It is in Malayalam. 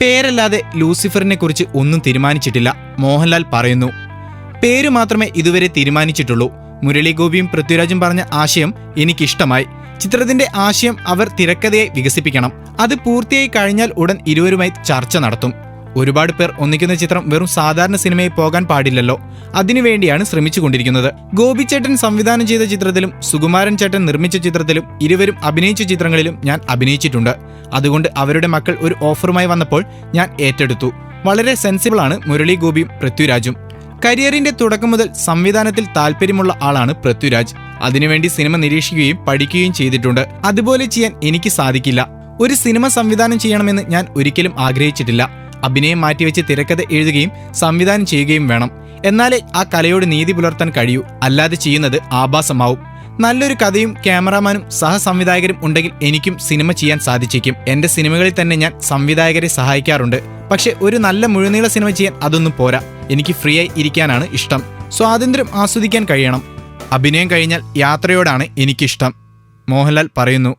പേരല്ലാതെ ലൂസിഫറിനെ കുറിച്ച് ഒന്നും തീരുമാനിച്ചിട്ടില്ല മോഹൻലാൽ പറയുന്നു. പേര് മാത്രമേ ഇതുവരെ തീരുമാനിച്ചിട്ടുള്ളൂ. മുരളി ഗോപിയും പൃഥ്വിരാജും പറഞ്ഞ ആശയം എനിക്കിഷ്ടമായി. ചിത്രത്തിന്റെ ആശയം അവർ തിരക്കഥയായി വികസിപ്പിക്കണം. അത് പൂർത്തിയായി കഴിഞ്ഞാൽ ഉടൻ ഇരുവരുമായി ചർച്ച നടത്തും. ഒരുപാട് പേർ ഒന്നിക്കുന്ന ചിത്രം വെറും സാധാരണ സിനിമയിൽ പോകാൻ പാടില്ലല്ലോ. അതിനുവേണ്ടിയാണ് ശ്രമിച്ചുകൊണ്ടിരിക്കുന്നത്. ഗോപി ചേട്ടൻ സംവിധാനം ചെയ്ത ചിത്രത്തിലും സുകുമാരൻ ചേട്ടൻ നിർമ്മിച്ച ചിത്രത്തിലും ഇരുവരും അഭിനയിച്ച ചിത്രങ്ങളിലും ഞാൻ അഭിനയിച്ചിട്ടുണ്ട്. അതുകൊണ്ട് അവരുടെ മക്കൾ ഒരു ഓഫറുമായി വന്നപ്പോൾ ഞാൻ ഏറ്റെടുത്തു. വളരെ സെൻസിബിൾ ആണ് മുരളി ഗോപിയും പൃഥ്വിരാജും. കരിയറിന്റെ തുടക്കം മുതൽ സംവിധാനത്തിൽ താല്പര്യമുള്ള ആളാണ് പൃഥ്വിരാജ്. അതിനുവേണ്ടി സിനിമ നിരീക്ഷിക്കുകയും പഠിക്കുകയും ചെയ്തിട്ടുണ്ട്. അതുപോലെ ചെയ്യാൻ എനിക്ക് സാധിക്കില്ല. ഒരു സിനിമ സംവിധാനം ചെയ്യണമെന്ന് ഞാൻ ഒരിക്കലും ആഗ്രഹിച്ചിട്ടില്ല. അഭിനയം മാറ്റിവെച്ച് തിരക്കഥ എഴുതുകയും സംവിധാനം ചെയ്യുകയും വേണം. എന്നാലേ ആ കലയോട് നീതി പുലർത്താൻ കഴിയൂ. അല്ലാതെ ചെയ്യുന്നത് ആഭാസമാവും. നല്ലൊരു കഥയും ക്യാമറാമാനും സഹസംവിധായകരും ഉണ്ടെങ്കിൽ എനിക്കും സിനിമ ചെയ്യാൻ സാധിച്ചേക്കും. എന്റെ സിനിമകളിൽ തന്നെ ഞാൻ സംവിധായകരെ സഹായിക്കാറുണ്ട്. പക്ഷെ ഒരു നല്ല മുഴുനീള സിനിമ ചെയ്യാൻ അതൊന്നും പോരാ. എനിക്ക് ഫ്രീ ആയി ഇരിക്കാനാണ് ഇഷ്ടം. സ്വാതന്ത്ര്യം ആസ്വദിക്കാൻ കഴിയണം. അഭിനയം കഴിഞ്ഞാൽ യാത്രയോടാണ് എനിക്കിഷ്ടം. മോഹൻലാൽ പറയുന്നു